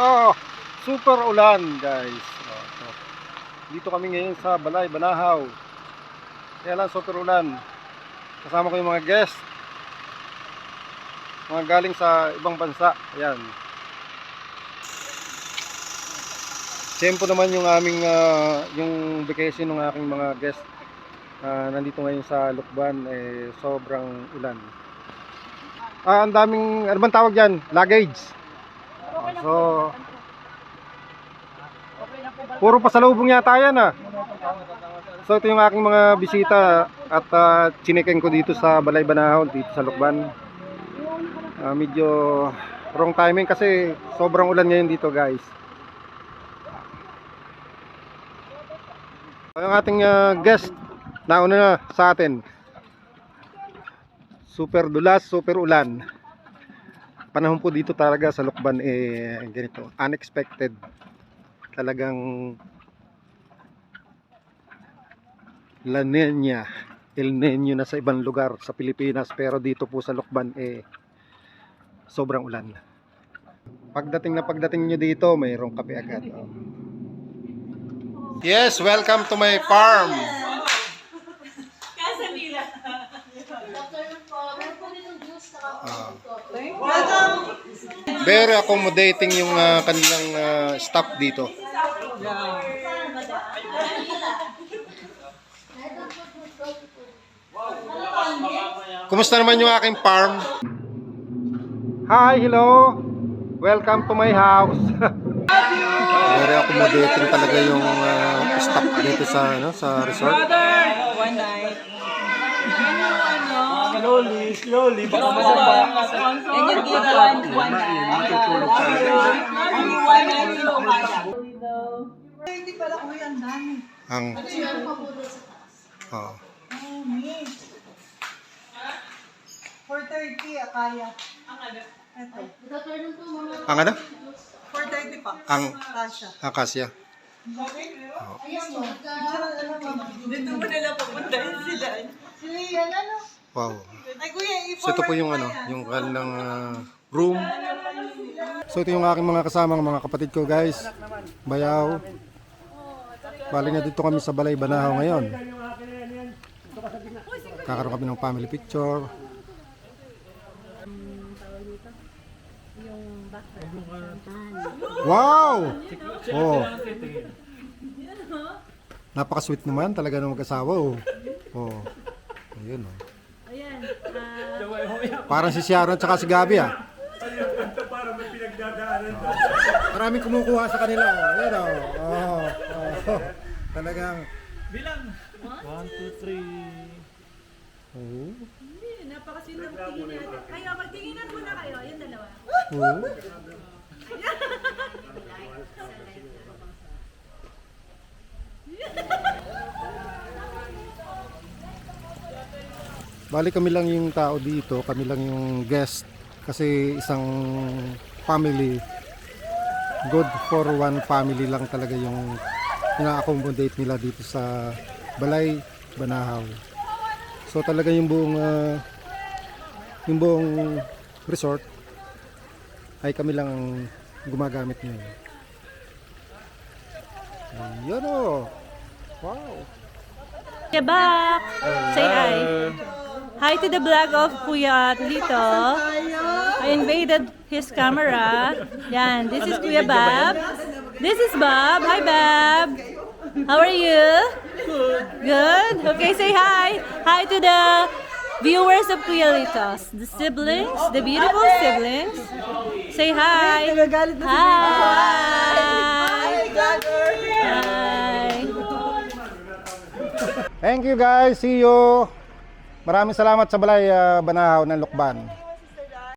Oh, super ulan guys. Ito. Dito kami ngayon sa Balay, Banahaw. Kaya lang super ulan. Kasama ko yung mga guest. Mga galing sa ibang bansa. Ayan. Tempo naman yung aming ah, yung vacation ng aking mga guest. Ah, nandito ngayon sa Lukban eh sobrang ulan. Ah, ang daming ano bang tawag diyan? Luggage. Ah, so Puro pasalubong yata yan ah. So ito yung aking mga bisita at uh, chiniken ko dito sa Balay Banahaw dito sa Lukban. Ah, medyo wrong timing kasi sobrang ulan ngayon dito guys. Ang ating ah, guest nauna na sa atin. Super dulas, super ulan. Panahon po dito talaga sa Lukban eh ganito, unexpected. Talagang La Nina, El Nino na sa ibang lugar sa Pilipinas pero dito po sa Lukban eh sobrang ulan. Pagdating na pagdating nyo dito, mayroong kape agad. oh. Yes, welcome to my farm. Ah. Very accommodating yung ah, kanilang ah, staff dito. Kumusta naman yung aking farm? Hi, hello. Welcome to my house. Very accommodating talaga yung ah, staff dito sa ano sa resort. One night. Slowly, slowly. Baka masama. And yung one night. Only one night in umaga. Hindi pala kuya, ang dami. Ang oh. Oh, miss. 430, akaya. Ito. Ang ano? 430 pa. Ang Kasha. akasya. Dito mo nila pupuntahin sila. Sila yan, ano? Wow. Ay, kuya, So ito po yung ano, yung kanilang ah, room. So ito yung aking mga kasamang mga kapatid ko guys. Bayaw. Bali na dito kami sa Balay Banahaw ngayon. Kakaroon kami ng family picture. Wow! Oh. Napaka-sweet naman talaga ng mag-asawa oh. Oh. Ayun oh. Parang si Sharon at saka si Gabi ah. Maraming kumukuha sa kanila. oh. Ayan oh. Oh. Oh. Talagang Bilang. One, two, three. oh. Napakasinong tingin natin. Kayo, magtinginan muna kayo. Yung dalawa. Oh. Bali kami lang yung tao dito, kami lang yung guest kasi isang family good for one family lang talaga yung ina-accommodate nila dito sa Balay Banahaw. So talaga yung buong ah, yung buong resort ay kami lang ang gumagamit ngayon. Ayan o. Wow. Kuya Bak! Say hi. Hi to the vlog of Kuya Lito. I invaded his camera. Yan, this is Kuya Bab. This is Bob. Hi, Bob. How are you? Good. Good? Okay, say hi. Hi to the viewers of Kuya Litos. The siblings, the beautiful siblings. Say hi. Hi. Hi. Thank you guys. See you. Maraming salamat sa Balay ah, Banahaw ng Lukban.